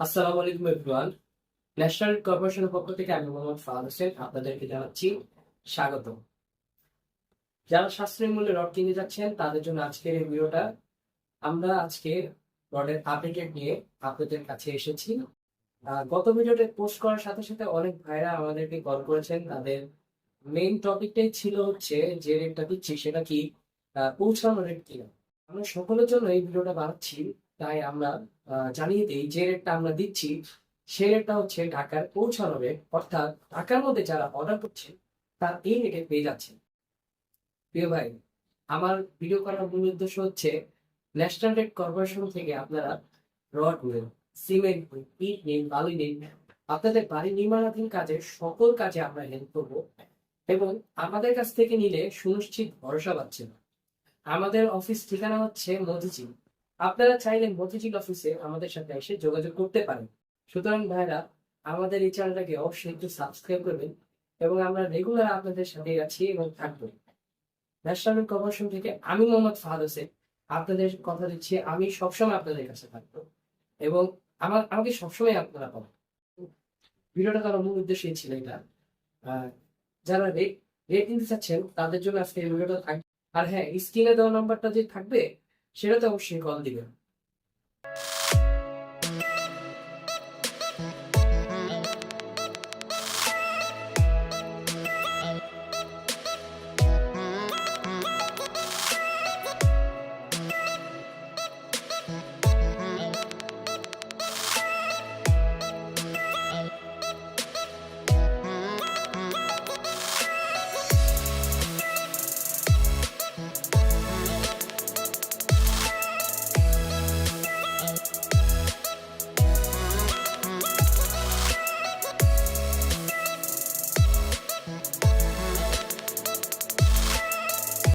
আসসালামু আলাইকুম, everyone. National কর্পোরেশনের পক্ষ থেকে আমি মোহাম্মদ ফাহাদ হোসেন, আপনাদেরকে জানাচ্ছি স্বাগত যারা সাশ্রয়ী মূল্যে রড কিনতে যাচ্ছেন, তাদের জন্য আজকের এই ভিডিওটা। আমরা আজকে রডের আপডেট নিয়ে আপনাদের কাছে এসেছি। গত ভিডিওতে পোস্ট করার সাথে সাথে অনেক ভাইরা আমাদেরকে কল করেছেন। তাদের মেইন টপিকটাই ছিল হচ্ছে যে রেটটা দিচ্ছি, সেটা কি পৌঁছানো রেট কিনা। আমরা সকলের জন্য এই ভিডিওটা বানাচ্ছি। তাই আমরা জানিয়ে দিই যে রেটটা আমরা দিচ্ছি সেই রেটটা হচ্ছে ঢাকার পৌঁছানো রেট অর্থাৎ ঢাকার মধ্যে যারা অর্ডার করছে, তার এই রেটে পেয়ে যাচ্ছে। প্রিয় ভাই, আমার ভিডিও করার মূল উদ্দেশ্য হচ্ছে ন্যাশনাল রেড কর্পোরেশন থেকে আপনারা রড নিন সিমেন্ট নিন ইট নিন, বালি নিন। আপনাদের বাড়ি নির্মাণাধীন কাজে সকল কাজে আমরা হেল্প করব এবং আমাদের কাছ থেকে নিলে সুনিশ্চিত ভরসা পাচ্ছেন আমাদের অফিস ঠিকানা হচ্ছে মতিঝিল আপনারা চাইলে মতিঝিল অফিসে আমাদের সাথে এসে যোগাযোগ করতে পারেন। সুতরাং ভাইরা, আমাদের এই চ্যানেলটাকে অবশ্যই একটু সাবস্ক্রাইব করবেন এবং আমরা রেগুলার আপনাদের সাথে আছি এবং থাকব। ন্যাশনাল কর্পোরেশন থেকে আমি মোহাম্মদ ফাহাদ হোসেন। আপনাদের কথা দিচ্ছি, আমি সবসময় আপনাদের কাছে থাকব এবং আমার, আমাকে সবসময় আপনারা পাবেন। ভিডিওটা করার মূল উদ্দেশ্য ছিল এটা। যারা রেট রেট নিতে চাচ্ছেন, তাদের জন্য আজকে এই ভিডিওটা থাকবে আর হ্যাঁ স্ক্রিনে দেওয়া নাম্বারটা যে থাকবে সেটাতে অবশ্যই কল দিবেন।